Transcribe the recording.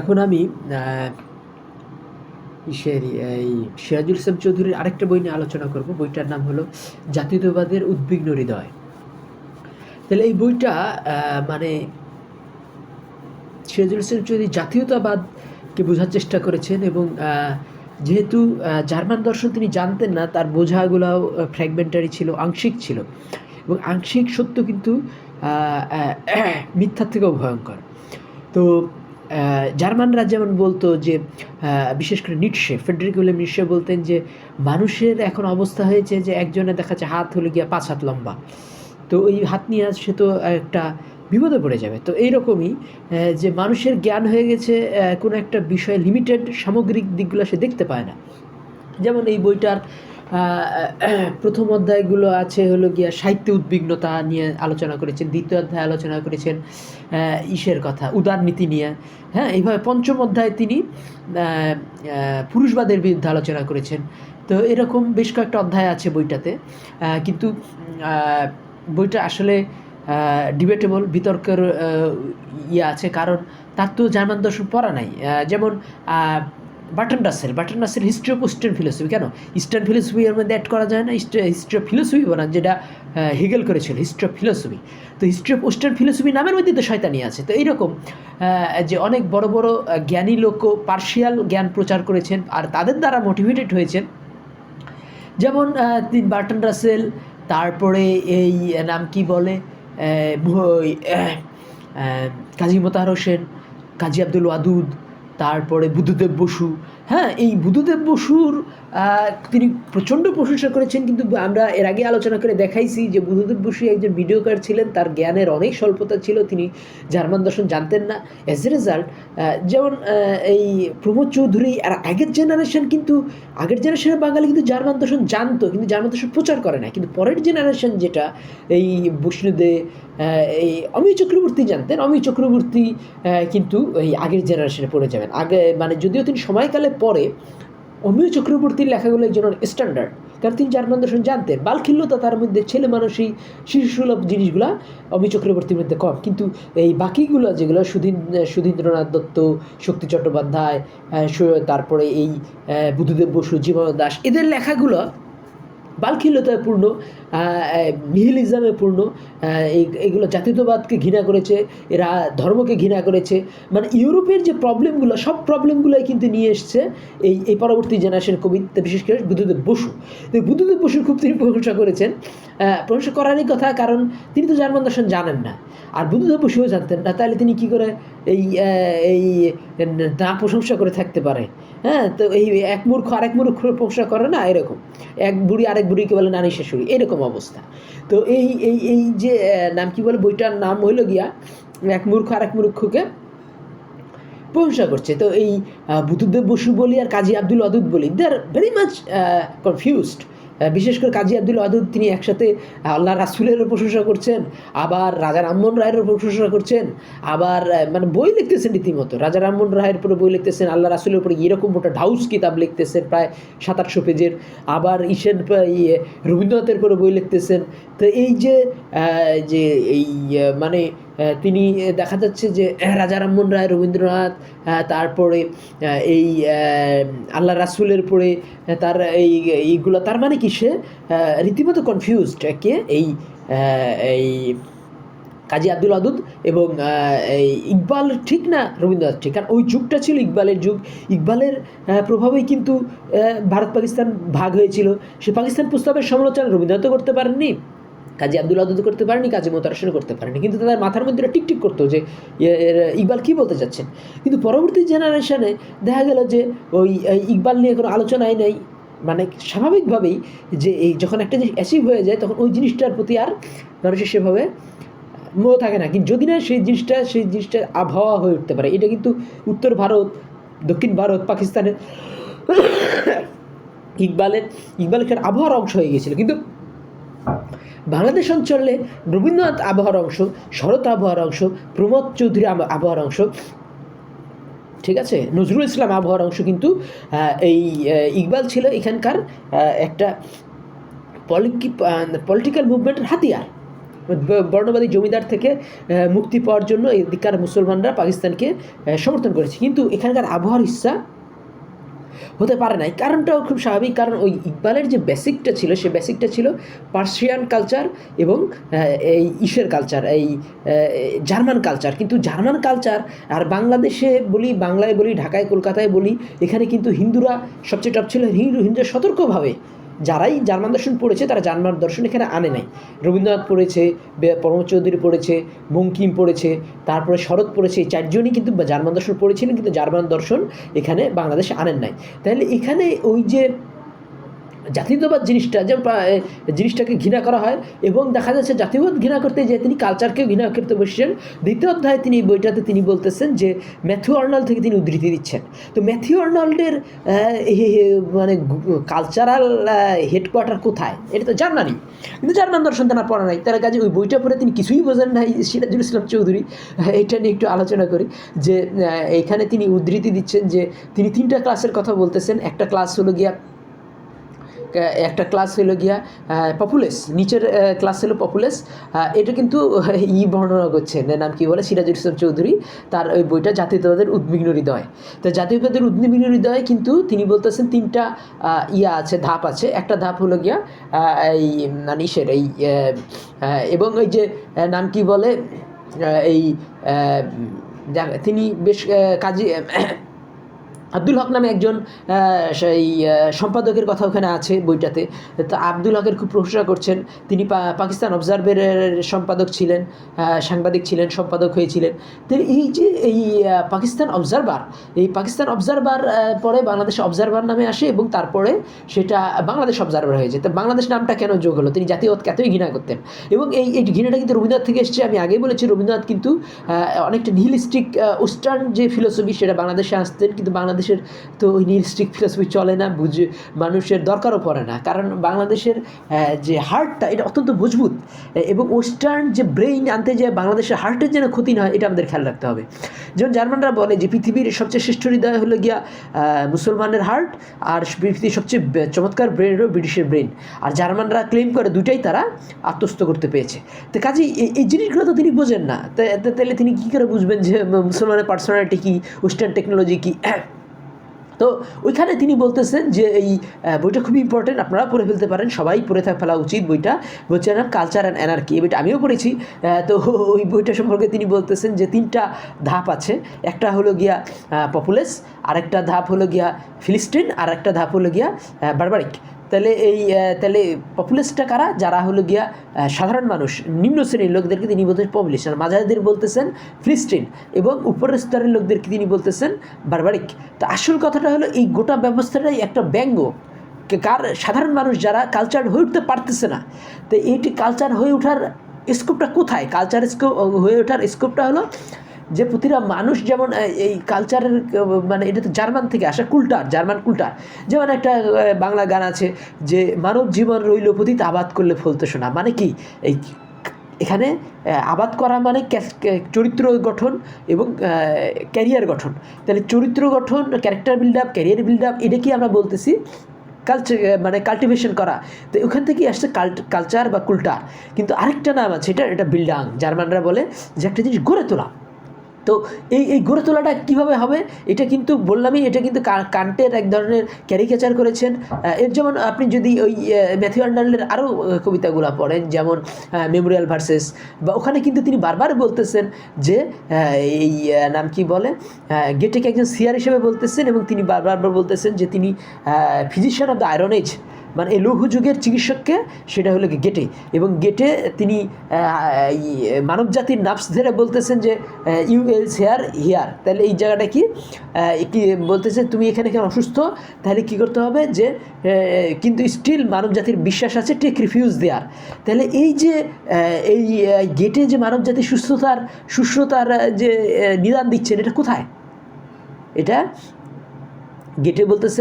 এখন আমি ইসের এই সিরাজুল ইসলাম চৌধুরীর আরেকটা বই নিয়ে আলোচনা করব। বইটার নাম হলো জাতীয়তাবাদের উদ্বিগ্ন হৃদয়। তাহলে এই বইটা মানে সিরাজুল ইসলাম চৌধুরী জাতীয়তাবাদকে বোঝার চেষ্টা করেছেন এবং যেহেতু জার্মান দর্শন তিনি জানতেন না, তার বোঝাগুলাও ফ্র্যাগমেন্টারি ছিল, আংশিক ছিল। এবং আংশিক সত্য কিন্তু মিথ্যার থেকেও ভয়ঙ্কর। তো জার্মানরা যেমন বলতো যে বিশেষ করে নিটশে ফেডরিক উইলিয়াম বলতেন যে, মানুষের এখন অবস্থা হয়েছে যে একজনে দেখা যাচ্ছে হাত হলে গিয়া পাঁচ হাত লম্বা। তো ওই হাত নিয়ে আজ সে তো একটা বিপদে পড়ে যাবে। তো এইরকমই যে মানুষের জ্ঞান হয়ে গেছে কোনো একটা বিষয়ে লিমিটেড সামগ্রিক দিকগুলো সে দেখতে পায় না। যেমন এই বইটার প্রথম অধ্যায়গুলো আছে হলো গিয়া সাহিত্য উদ্বিগ্নতা নিয়ে আলোচনা করেছেন, দ্বিতীয় অধ্যায় আলোচনা করেছেন ইসের কথা উদারনীতি নিয়ে। হ্যাঁ এইভাবে পঞ্চম অধ্যায়ে তিনি পুরুষবাদের বিরুদ্ধে আলোচনা করেছেন। তো এরকম বেশ কয়েকটা অধ্যায় আছে বইটাতে কিন্তু বইটা আসলে ডিবেটেবল বিতর্কের ইয়ে আছে, কারণ তার তো জার্মান দর্শন পড়া নাই। যেমন Bertrand Russell Bertrand Russell history of eastern philosophy কেন? ইস্টার্ন ফিলোসফি এর মধ্যে অ্যাড করা যায় না হিস্ট্রি অফ ফিলোসফি বানান যেটা হিগেল করেছিল হিস্ট্রি অফ ফিলোসফি তো হিস্ট্রি অফ ওয়েস্টার্ন ফিলোসফি নামের মধ্যে তো শয়তানি আছে। তো এইরকম যে অনেক বড় বড় জ্ঞানী লোক পার্শিয়াল জ্ঞান প্রচার করেছেন আর তাদের দ্বারা মোটিভেটেড হয়েছেন। যেমন বার্টন রাসেল, তারপরে এই নাম কি বলে কাজী মোতাহার হোসেন, কাজী আব্দুল ওয়াদুদ তারপরে বুদ্ধদেব বসু। হ্যাঁ এই বুদ্ধদেব বসুর তিনি প্রচণ্ড প্রশংসা করেছেন, কিন্তু আমরা এর আগে আলোচনা করে দেখাইছি যে বুদ্ধদেব বসু একজন ভিডিওকার ছিলেন, তার জ্ঞানের অনেক স্বল্পতা ছিল, তিনি জার্মান দর্শন জানতেন না। অ্যাজ এ রেজাল্ট যেমন এই প্রমোদ চৌধুরী আর আগের জেনারেশন কিন্তু, আগের জেনারেশনের বাঙালি কিন্তু জার্মান দর্শন জানতো, কিন্তু জার্মান দর্শন প্রচার করে না কিন্তু পরের জেনারেশন যেটা, এই বৈষ্ণুদে এই অমিয় চক্রবর্তী জানতেন। অমিয় চক্রবর্তী কিন্তু এই আগের জেনারেশনে পড়ে যাবেন। আগে মানে যদিও তিনি সময়কালে পরে, অমিয় চক্রবর্তীর লেখাগুলো একজন স্ট্যান্ডার্ড কারণ তিনি জার্মান দর্শন জানতেন বালখিল্যতা তার মধ্যে ছেলে মানুষই, শিশুসুলভ জিনিসগুলো অমি চক্রবর্তীর মধ্যে কম। কিন্তু এই বাকিগুলো যেগুলো, সুধীন, সুধীন্দ্রনাথ দত্ত, শক্তি চট্টোপাধ্যায় তারপরে এই বুদ্ধদেব বসু, জীবন দাস, এদের লেখাগুলো বালখিল্যতায় পূর্ণ নিহিলিজমে পূর্ণ এগুলো জাতীয়তাবাদকে ঘৃণা করেছে, এরা ধর্মকে ঘৃণা করেছে। মানে ইউরোপের যে প্রবলেমগুলো, সব প্রবলেমগুলোই কিন্তু নিয়ে এসছে এই এই পরবর্তী জেনারেশন কবিতা বিশেষ করে বুদ্ধদেব বসু। বুদ্ধদেব বসুর খুব তিনি প্রশংসা করেছেন। প্রশংসা করারই কথা, কারণ তিনি তো জার্মান দর্শন জানেন না। আর বুদ্ধদেব বসুও জানতেন না। তাহলে তিনি কী করে এই এই, না প্রশংসা করে থাকতে পারে। হ্যাঁ তো এই এক মূর্খ আরেক মূর্খ প্রশংসা করে না, এরকম। এক বুড়ি আরেক বুড়িকে বলে, নানি শাশুড়ি, এরকম অবস্থা। তো এই এই এই যে নাম কি বলে, বইটার নাম হইল গিয়া, এক মূর্খ আরেক মূর্খকে প্রশংসা করছে। তো এই বুদ্ধদেব বসু বলি আর কাজী আব্দুল ওয়াদুদ বলি they are very much confused বিশেষ করে কাজী আব্দুল ওয়াদুদ তিনি একসাথে আল্লাহ রাসুলেরও প্রশংসা করছেন আবার রাজা রামমোহন রায়েরও প্রশংসা করছেন আবার মানে বই লিখতেছেন রীতিমতো। রাজা রামমোহন রায়ের উপরে বই লিখতেছেন আল্লাহ রাসুলের উপরে এরকম মোটা ঢাউস কিতাব লিখতেছেন প্রায় সাত আটশো পেজের। আবার প- ইয়ে, রবীন্দ্রনাথের উপরে বই লিখতেছেন। তো এই যে যে এই মানে তিনি দেখা যাচ্ছে যে রাজা রামমোহন রায় রবীন্দ্রনাথ তারপরে এই আল্লাহ রাসুলের পরে তার এই, এইগুলো, তার মানে কি সে রীতিমতো কনফিউজড কে এই এই কাজী আব্দুল আদুদ এবং এই ইকবাল ঠিক না রবীন্দ্রনাথ ঠিক? কারণ ওই যুগটা ছিল ইকবালের যুগ। ইকবালের প্রভাবেই কিন্তু ভারত পাকিস্তান ভাগ হয়েছিল। সে পাকিস্তান প্রস্তাবের সমালোচনা রবীন্দ্রনাথও করতে পারেননি। কাজী আব্দুল আদুদ করতে পারেনি, কাজী মোতারসেনও করতে পারেনি। কিন্তু তাদের মাথার মধ্যে টিকটিক করতো যে ইকবাল কী বলতে চাচ্ছেন? কিন্তু পরবর্তী জেনারেশনে দেখা গেল যে, ওই ইকবাল নিয়ে কোনো আলোচনাই নেই। মানে স্বাভাবিকভাবেই যে, এই যখন একটা জিনিস অ্যাচিভ হয়ে যায়, তখন ওই জিনিসটার প্রতি আর মানুষের সেভাবে মোহ থাকে না। কিন্তু যদি না সেই জিনিসটা সেই জিনিসটা আবহাওয়া হয়ে উঠতে পারে, এটা কিন্তু উত্তর ভারত, দক্ষিণ ভারত, পাকিস্তানের ইকবালের ইকবালের একটা আবহাওয়ার অংশ হয়ে গিয়েছিল। কিন্তু বাংলাদেশ অঞ্চলে রবীন্দ্রনাথ আবহাওয়ার অংশ, শরৎ আবহাওয়ার অংশ, প্রমোদ চৌধুরী আবহাওয়ার অংশ, ঠিক আছে? নজরুল ইসলাম আবহাওয়ার অংশ কিন্তু এই ইকবাল ছিল এখানকার একটা পলিটিক্যাল মুভমেন্টের হাতিয়ার। বর্ণবাদী জমিদার থেকে মুক্তি পাওয়ার জন্য এদিককার মুসলমানরা পাকিস্তানকে সমর্থন করেছে। কিন্তু এখানকার আবহাওয়ার ইচ্ছা হতে পারে নাই। কারণটাও খুব স্বাভাবিক, কারণ ওই ইকবালের যে বেসিকটা ছিল, সে বেসিকটা ছিল পার্সিয়ান কালচার এবং এই ইসের কালচার এই জার্মান কালচার কিন্তু জার্মান কালচার আর বাংলাদেশে বলি, বাংলায় বলি, ঢাকায়, কলকাতায় বলি, এখানে কিন্তু হিন্দুরা সবচেয়ে টপ ছিল। হিন্দু হিন্দুরা সতর্কভাবে যারাই জার্মান দর্শন পড়েছে, তারা জার্মান দর্শন এখানে আনে নাই। রবীন্দ্রনাথ পড়েছে চৌধুরী পড়েছে বঙ্কিম পড়েছে, তারপরে শরৎ পড়েছে, এই চারজনই কিন্তু জার্মান দর্শন পড়েছিলেন, কিন্তু জার্মান দর্শন এখানে বাংলাদেশে আনেন নাই। তাহলে এখানে ওই যে জাতীয়তাবাদ জিনিসটা, যে জিনিসটাকে ঘৃণা করা হয়, এবং দেখা যাচ্ছে জাতীয়বাদ ঘৃণা করতে যে তিনি কালচারকেও ঘৃণা করতে বসছেন। দ্বিতীয় অধ্যায়ে তিনি বইটাতে তিনি বলতেছেন যে, ম্যাথিউ আর্নাল্ড থেকে তিনি উদ্ধৃতি দিচ্ছেন। তো এ- এ- মানে কালচারাল হেডকোয়ার্টার কোথায়? এটা তো জার্মানি। কিন্তু জার্মান দর্শন তারা পড়া নাই। তার কাজে ওই বইটা পড়ে তিনি কিছুই বোঝেন নাই, সিরাজুল ইসলাম চৌধুরী। এটা নিয়ে একটু আলোচনা করি যে এখানে তিনি উদ্ধৃতি দিচ্ছেন যে, তিনি তিনটা ক্লাসের কথা বলতেছেন। একটা ক্লাস হলো গিয়া একটা ক্লাস হলো গিয়া পপুলেস নিচের ক্লাস হলো পপুলেস এটা কিন্তু ই বর্ণনা করছেন নাম কি বলে? সিরাজুল ইসলাম চৌধুরী, তার ওই বইটা জাতীয়তাবাদের উদ্বিগ্ন হৃদয়। তো জাতীয়তাবাদের উদ্বিগ্ন হৃদয় কিন্তু তিনি বলতেছেন তিনটা ইয়া আছে, ধাপ আছে। একটা ধাপ হলো গিয়া এই মানে ইসের, এই এবং ওই যে নাম কি বলে? এই তিনি বেশ কাজী আব্দুল হক নামে একজন সেই সম্পাদকের কথা ওখানে আছে বইটাতে। তো আব্দুল হকের খুব প্রশংসা করছেন। তিনি পাকিস্তান অবজারভারের সম্পাদক ছিলেন সাংবাদিক ছিলেন, সম্পাদক হয়েছিলেন। তো এই যে, এই পাকিস্তান অবজারভার, এই পাকিস্তান অবজারভার পরে বাংলাদেশ অবজারভার নামে আসে এবং তারপরে সেটা বাংলাদেশ অবজারভার হয়েছে তো বাংলাদেশ নামটা কেন যোগ হলো? তিনি জাতীয়তাকে এতই ঘৃণা করতেন। এবং এই এই ঘৃণাটা কিন্তু রবীন্দ্রনাথ থেকে এসেছে। আমি আগেই বলেছি, রবীন্দ্রনাথ কিন্তু অনেকটা নিহিলিস্টিক ওয়েস্টার্ন যে ফিলোসফি সেটা বাংলাদেশে আসতেন, কিন্তু বাংলাদেশের তো ওই নিহিলিস্টিক ফিলোসফি চলে না, বুঝে, মানুষের দরকারও পড়ে না। কারণ বাংলাদেশের যে হার্টটা, এটা অত্যন্ত মজবুত। এবং ওয়েস্টার্ন যে ব্রেইন আনতে যায়, বাংলাদেশের হার্টের যেন ক্ষতি না হয়, এটা আমাদের খেয়াল রাখতে হবে। যেমন জার্মানরা বলে যে পৃথিবীর সবচেয়ে শ্রেষ্ঠ হৃদয় হলো গিয়া মুসলমানের হার্ট, আর পৃথিবীর সবচেয়ে চমৎকার ব্রেন হলো ব্রিটিশের ব্রেন আর জার্মানরা ক্লেম করে দুটাই তারা আত্মস্থ করতে পেরেছে তো কাজেই এই- জিনিসগুলো তো তিনি বোঝেন না। তাহলে তিনি কী করে বুঝবেন যে মুসলমানের পার্সোনালিটি কী, ওয়েস্টার্ন টেকনোলজি কী? তো ওইখানে তিনি বলতেছেন যে এই বইটা খুব ইম্পর্টেন্ট আপনারা পড়ে ফেলতে পারেন, সবাই পড়ে ফেলা উচিত বইটা। বলছেন কালচার অ্যান্ড অ্যানার্কি এই বইটা আমিও পড়েছি। তো ওই বইটা সম্পর্কে তিনি বলতেছেন যে তিনটা ধাপ আছে। একটা হলো গিয়া পপুলেস আরেকটা ধাপ হলো গিয়া ফিলিস্টিন আর একটা ধাপ হলো গিয়া বারবারিক। তাহলে এই তাহলে পপুলেসটা কারা? যারা হলো গিয়া সাধারণ মানুষ, নিম্ন শ্রেণির লোকদেরকে তিনি বলতেছেন পপুলেশন মাঝারিদের বলতেছেন ফিলিস্টিন এবং উপরের স্তরের লোকদেরকে তিনি বলতেছেন বারবারিক। তো আসল কথাটা হলো এই গোটা ব্যবস্থাটাই একটা ব্যঙ্গ। কার? সাধারণ মানুষ যারা কালচার হয়ে উঠতে পারতেছে না। তো এইটি কালচার হয়ে ওঠার স্কোপটা কোথায়? কালচার স্কোপ হয়ে ওঠার স্কোপটা হলো যে প্রতিটা মানুষ যেমন এই কালচারের মানে এটা তো জার্মান থেকে আসা কুলটার, জার্মান কুলটার। যেমন একটা বাংলা গান আছে যে, মানব জীবন রইল পতিত আবাদ করলে ফলতে শোনা মানে কি? এই এখানে আবাদ করা মানে চরিত্র গঠন এবং ক্যারিয়ার গঠন। তাহলে চরিত্র গঠন character build up career build up এটা কি আমরা বলতেছি? কালচার মানে কাল্টিভেশন করা। তো ওখান থেকেই আসছে কালচার বা কুলটার। কিন্তু আরেকটা নাম আছে, এটা এটা বিল্ডাং জার্মানরা বলে যে একটা জিনিস গড়ে তোলা। তো এই এই গড়ে তোলাটা কীভাবে হবে? এটা কিন্তু বললামই, এটা কিন্তু কান্টের এক ধরনের ক্যারিকেচার করেছেন। এর যেমন আপনি যদি ওই ম্যাথিউ আন্ডারলের আরও কবিতাগুলো পড়েন, যেমন মেমোরিয়াল ভার্সেস, বা ওখানে কিন্তু তিনি বারবার বলতেছেন যে এই নাম কি বলে গেটেকে একজন সিয়ার হিসেবে বলতেছেন এবং তিনি বারবার বলতেছেন যে তিনি physician of the iron age. মানে এই লৌহ যুগের চিকিৎসককে সেটা হলো গেটে। এবং গেটে তিনি মানব জাতির নাফস ধরে বলতেছেন যে ইউ এলস হেয়ার হিয়ার তাহলে এই জায়গাটা কি? কি বলতেছে, তুমি এখানে এখানে অসুস্থ? তাহলে কি করতে হবে যে কিন্তু স্টিল মানব জাতির বিশ্বাস আছে টেক রিফিউজ দেয়ার তাহলে এই যে এই গেটে যে মানব জাতির সুস্থতার সুস্থতার যে নিদান দিচ্ছেন, এটা কোথায়? এটা গেটে বলতেছেন